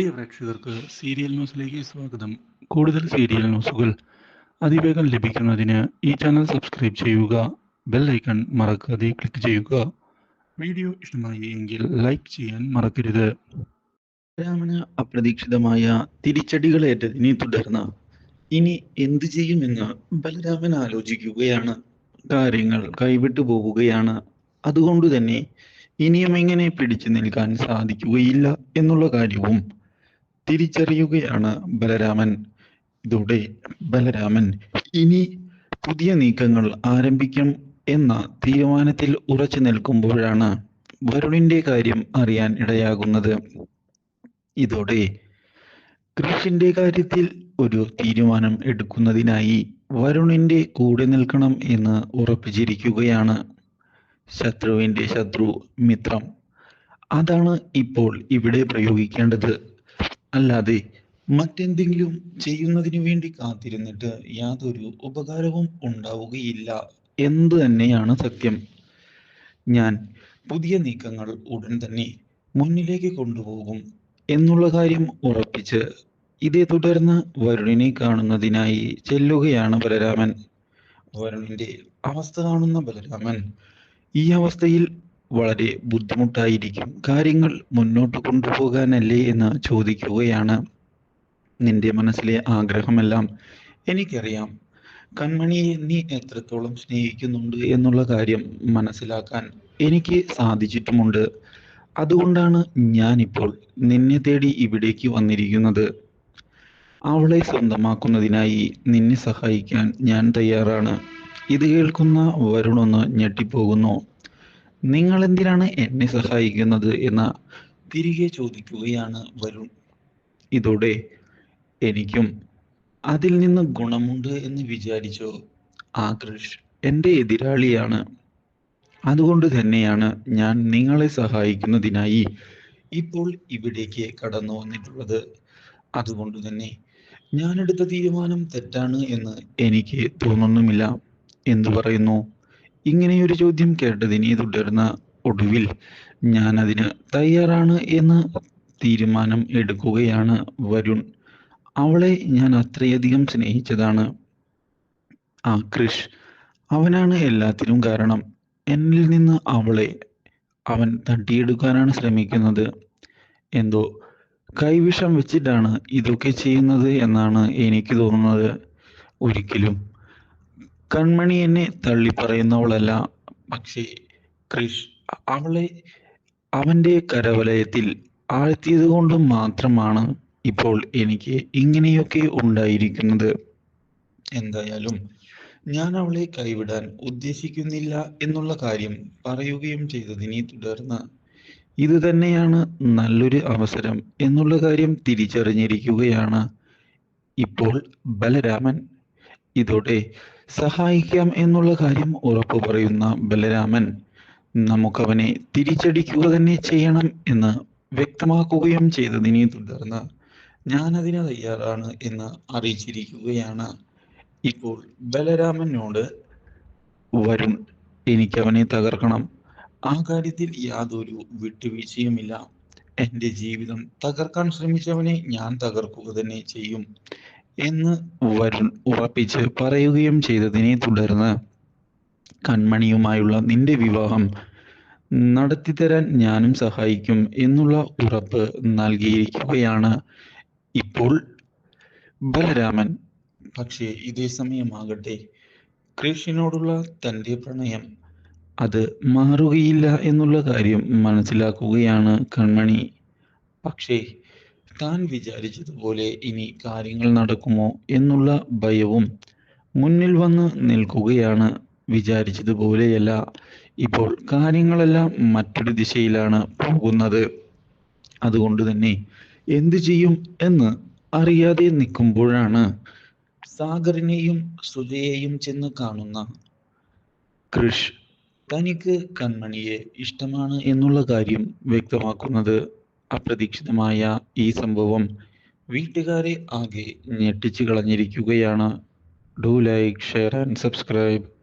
പ്രിയ പ്രേക്ഷകർക്ക് സീരിയൽ ന്യൂസിലേക്ക് സ്വാഗതം. കൂടുതൽ സീരിയൽ ന്യൂസുകൾ അതിവേഗം ലഭിക്കുന്നതിന് ഈ ചാനൽ സബ്സ്ക്രൈബ് ചെയ്യുക ബെൽ ഐക്കൺ മറക്കാതെ ക്ലിക്ക് ചെയ്യുക. വീഡിയോ ഇഷ്ടമായി എങ്കിൽ ലൈക്ക് ചെയ്യാൻ മറക്കരുത്. രാമന് അപ്രതീക്ഷിതമായ തിരിച്ചടികളേറ്റതിനെ തുടർന്ന് ഇനി എന്തു ചെയ്യുമെന്ന് ബലരാമൻ ആലോചിക്കുകയാണ്. കാര്യങ്ങൾ കൈവിട്ടു പോവുകയാണ്. അതുകൊണ്ട് തന്നെ ഇനിയും എങ്ങനെ പിടിച്ചു നിൽക്കാൻ സാധിക്കുകയില്ല എന്നുള്ള കാര്യവും തിരിച്ചറിയുകയാണ് ബലരാമൻ. ഇതോടെ ബലരാമൻ ഇനി പുതിയ നീക്കങ്ങൾ ആരംഭിക്കും എന്ന തീരുമാനത്തിൽ ഉറച്ചു നിൽക്കുമ്പോഴാണ് വരുണിന്റെ കാര്യം അറിയാൻ ഇടയാകുന്നത്. ഇതോടെ കൃഷിന്റെ കാര്യത്തിൽ ഒരു തീരുമാനം എടുക്കുന്നതിനായി വരുണിന്റെ കൂടെ നിൽക്കണം എന്ന് ഉറപ്പിച്ചിരിക്കുകയാണ്. ശത്രുവിന്റെ ശത്രു മിത്രം. അതാണ് ഇപ്പോൾ ഇവിടെ പ്രയോഗിക്കേണ്ടത്. അല്ലാതെ മറ്റെന്തെങ്കിലും ചെയ്യുന്നതിന് വേണ്ടി കാത്തിരുന്നിട്ട് യാതൊരു ഉപകാരവും ഉണ്ടാവുകയില്ല എന്ന് തന്നെയാണ് സത്യം. ഞാൻ പുതിയ നീക്കങ്ങൾ ഉടൻ തന്നെ മുന്നിലേക്ക് കൊണ്ടുപോകും എന്നുള്ള കാര്യം ഉറപ്പിച്ച് ഇതേ തുടർന്ന് വരുണിനെ കാണുന്നതിനായി ചെല്ലുകയാണ് ബലരാമൻ. വരുണിന്റെ അവസ്ഥ കാണുന്ന ബലരാമൻ ഈ അവസ്ഥയിൽ വളരെ ബുദ്ധിമുട്ടായിരിക്കും. കാര്യങ്ങൾ മുന്നോട്ട് കൊണ്ടുപോകാനല്ലേ എന്ന് ചോദിക്കുകയാണ് നിന്റെ മനസ്സിലെ ആഗ്രഹമെല്ലാം. എനിക്കറിയാം. കൺമണിയെ നീ എത്രത്തോളം സ്നേഹിക്കുന്നുണ്ട് എന്നുള്ള കാര്യം മനസ്സിലാക്കാൻ എനിക്ക് സാധിച്ചിട്ടുമുണ്ട്. അതുകൊണ്ടാണ് ഞാനിപ്പോൾ നിന്നെ തേടി ഇവിടേക്ക് വന്നിരിക്കുന്നത്. അവളെ സ്വന്തമാക്കുന്നതിനായി നിന്നെ സഹായിക്കാൻ ഞാൻ തയ്യാറാണ്. ഇത് കേൾക്കുന്ന വരുണൊന്ന് ഞെട്ടിപ്പോകുന്നു. നിങ്ങൾ എന്തിനാണ് എന്നെ സഹായിക്കുന്നത് എന്ന് തിരികെ ചോദിക്കുകയാണ് വരുൺ. ഇതോടെ എനിക്കും അതിൽ നിന്ന് ഗുണമുണ്ട് എന്ന് വിചാരിച്ചോ? ആകൃഷ് എന്റെ എതിരാളിയാണ്. അതുകൊണ്ട് തന്നെയാണ് ഞാൻ നിങ്ങളെ സഹായിക്കുന്നതിനായി ഇപ്പോൾ ഇവിടേക്ക് കടന്നു വന്നിട്ടുള്ളത്. അതുകൊണ്ട് തന്നെ ഞാൻ എടുത്ത തീരുമാനം തെറ്റാണ് എന്ന് എനിക്ക് തോന്നുന്നുമില്ല. എന്ന് പറയുന്നു? ഇങ്ങനെയൊരു ചോദ്യം കേട്ടതിനെ തുടർന്ന് ഒടുവിൽ ഞാൻ അതിന് തയ്യാറാണ് എന്ന് തീരുമാനം എടുക്കുകയാണ് വരുൺ. അവളെ ഞാൻ അത്രയധികം സ്നേഹിച്ചതാണ്. ആ കൃഷ് അവനാണ് എല്ലാത്തിനും കാരണം. എന്നിൽ നിന്ന് അവളെ അവൻ തട്ടിയെടുക്കാനാണ് ശ്രമിക്കുന്നത്. എന്തോ കൈവിഷം വെച്ചിട്ടാണ് ഇതൊക്കെ ചെയ്യുന്നത് എന്നാണ് എനിക്ക് തോന്നുന്നത്. ഒരിക്കലും കൺമണി എന്നെ തള്ളി പറയുന്നവളല്ല. പക്ഷേ കൃഷ് അവളെ അവന്റെ കരവലയത്തിൽ ആഴ്ത്തിയത് കൊണ്ട് മാത്രമാണ് ഇപ്പോൾ എനിക്ക് ഇങ്ങനെയൊക്കെ ഉണ്ടായിരിക്കുന്നത്. എന്തായാലും ഞാൻ അവളെ കൈവിടാൻ ഉദ്ദേശിക്കുന്നില്ല എന്നുള്ള കാര്യം പറയുകയും ചെയ്തതിനെ തുടർന്ന് ഇത് തന്നെയാണ് നല്ലൊരു അവസരം എന്നുള്ള കാര്യം തിരിച്ചറിഞ്ഞിരിക്കുകയാണ് ഇപ്പോൾ ബലരാമൻ. ഇതോടെ സഹായിക്കാം എന്നുള്ള കാര്യം ഉറപ്പു പറയുന്ന ബലരാമൻ നമുക്കവനെ തിരിച്ചടിക്കുക തന്നെ ചെയ്യണം എന്ന് വ്യക്തമാക്കുകയും ചെയ്തതിനെ തുടർന്ന് ഞാൻ അതിന് തയ്യാറാണ് എന്ന് അറിയിച്ചിരിക്കുകയാണ്. ഇപ്പോൾ ബലരാമനോട് വരും എനിക്കവനെ തകർക്കണം. ആ കാര്യത്തിൽ യാതൊരു വിട്ടുവീഴ്ചയുമില്ല. എന്റെ ജീവിതം തകർക്കാൻ ശ്രമിച്ചവനെ ഞാൻ തകർക്കുക തന്നെ ചെയ്യും. എന്ന് വരുൺ ഉറപ്പിച്ച് പറയുകയും ചെയ്തതിനെ തുടർന്ന് കൺമണിയുമായുള്ള നിന്റെ വിവാഹം നടത്തിത്തരാൻ ഞാനും സഹായിക്കും എന്നുള്ള ഉറപ്പ് നൽകിയിരിക്കുകയാണ് ഇപ്പോൾ ബലരാമൻ. പക്ഷേ ഇതേ സമയമാകട്ടെ കൃഷിനോടുള്ള തന്റെ പ്രണയം അത് മാറുകയില്ല എന്നുള്ള കാര്യം മനസ്സിലാക്കുകയാണ് കൺമണി. പക്ഷേ താൻ വിചാരിച്ചതുപോലെ ഇനി കാര്യങ്ങൾ നടക്കുമോ എന്നുള്ള ഭയവും മുന്നിൽ വന്ന് നിൽക്കുകയാണ് വിചാരിച്ചതുപോലെയല്ല. ഇപ്പോൾ കാര്യങ്ങളെല്ലാം മറ്റൊരു ദിശയിലാണ് പോകുന്നത്. അതുകൊണ്ട് തന്നെ എന്തു ചെയ്യും എന്ന് അറിയാതെ നിൽക്കുമ്പോഴാണ് സാഗറിനെയും സുജയെയും ചെന്ന് കാണുന്ന കൃഷ് തനിക്ക് കൺമണിയെ ഇഷ്ടമാണ് എന്നുള്ള കാര്യം വ്യക്തമാക്കുന്നത്. അപ്രതീക്ഷിതമായ ഈ സംഭവം വീട്ടുകാരെ ആകെ ഞെട്ടിച്ചു കളഞ്ഞിരിക്കുകയാണ്. Do like share and subscribe